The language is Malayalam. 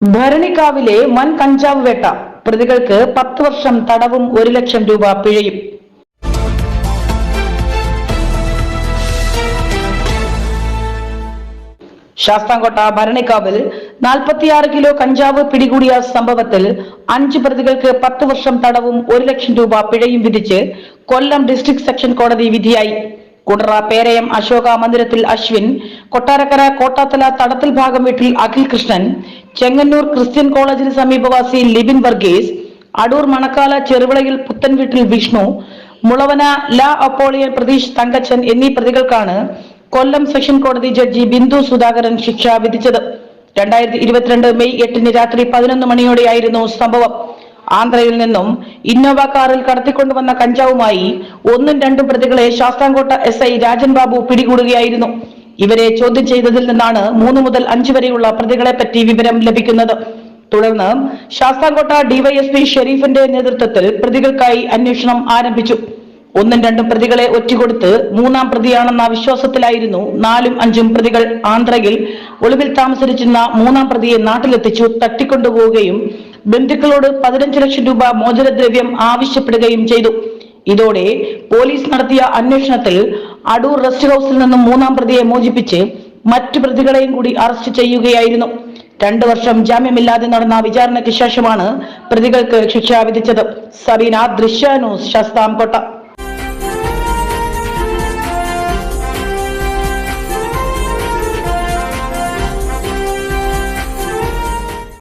ഭരണിക്കാവിലെ വൻ കഞ്ചാവ് വേട്ട. പ്രതികൾക്ക് പത്ത് വർഷം തടവും ഒരു ലക്ഷം രൂപ പിഴയും. ശാസ്താംകോട്ട ഭരണിക്കാവിൽ നാൽപ്പത്തിയാറ് കിലോ കഞ്ചാവ് പിടികൂടിയ സംഭവത്തിൽ അഞ്ച് പ്രതികൾക്ക് പത്ത് വർഷം തടവും ഒരു ലക്ഷം രൂപ പിഴയും വിധിച്ച് കൊല്ലം ഡിസ്ട്രിക്ട് സെക്ഷൻ കോടതി വിധിയായി. കുണ്ടറ പേരയം അശോക മന്ദിരത്തിൽ അശ്വിൻ കൊട്ടാരക്കര കോട്ടാത്തല തടത്തിൽ ഭാഗം വീട്ടിൽ അഖിൽ കൃഷ്ണൻ ചെങ്ങന്നൂർ ക്രിസ്ത്യൻ കോളേജിന് സമീപവാസി ലിബിൻ വർഗീസ് അടൂർ മണക്കാല ചെറുവിളയിൽ പുത്തൻ വീട്ടിൽ വിഷ്ണു മുളവന ലാ അപ്പോളിയൻ പ്രതീഷ് തങ്കച്ചൻ എന്നീ പ്രതികൾക്കാണ് കൊല്ലം സെഷൻ കോടതി ജഡ്ജി ബിന്ദു സുധാകരൻ ശിക്ഷ വിധിച്ചത്. രണ്ടായിരത്തി ഇരുപത്തിരണ്ട് മെയ് എട്ടിന് രാത്രി പതിനൊന്ന് മണിയോടെയായിരുന്നു സംഭവം. ആന്ധ്രയിൽ നിന്നും ഇന്നോവ കാറിൽ കടത്തിക്കൊണ്ടുവന്ന കഞ്ചാവുമായി ഒന്നും രണ്ടും പ്രതികളെ ശാസ്താംകോട്ട എസ് ഐ രാജൻ ബാബു പിടികൂടുകയായിരുന്നു. ഇവരെ ചോദ്യം ചെയ്തതിൽ നിന്നാണ് മൂന്ന് മുതൽ അഞ്ചു വരെയുള്ള പ്രതികളെ പറ്റി വിവരം ലഭിക്കുന്നത്. തുടർന്ന് ശാസ്താംകോട്ട ഡിവൈഎസ്പി ഷെരീഫിന്റെ നേതൃത്വത്തിൽ പ്രതികൾക്കായി അന്വേഷണം ആരംഭിച്ചു. ഒന്നും രണ്ടും പ്രതികളെ ഒറ്റുകൊടുത്ത് മൂന്നാം പ്രതിയാണെന്ന വിശ്വാസത്തിലായിരുന്നു നാലും അഞ്ചും പ്രതികൾ. ആന്ധ്രയിൽ ഒളിവിൽ താമസിച്ചിരുന്ന മൂന്നാം പ്രതിയെ നാട്ടിലെത്തിച്ചു തട്ടിക്കൊണ്ടുപോവുകയും ബന്ധുക്കളോട് പതിനഞ്ച് ലക്ഷം രൂപ മോചനദ്രവ്യം ആവശ്യപ്പെടുകയും ചെയ്തു. ഇതോടെ പോലീസ് നടത്തിയ അന്വേഷണത്തിൽ അടൂർ റെസ്റ്റ് ഹൌസിൽ നിന്നും മൂന്നാം പ്രതിയെ മോചിപ്പിച്ച് മറ്റു പ്രതികളെയും കൂടി അറസ്റ്റ് ചെയ്യുകയായിരുന്നു. രണ്ടു വർഷം ജാമ്യമില്ലാതെ നടന്ന വിചാരണയ്ക്ക് ശേഷമാണ് പ്രതികൾക്ക് ശിക്ഷ വിധിച്ചത്. സബീന ദൃശ്യ ന്യൂസ് ശാസ്താംകോട്ട.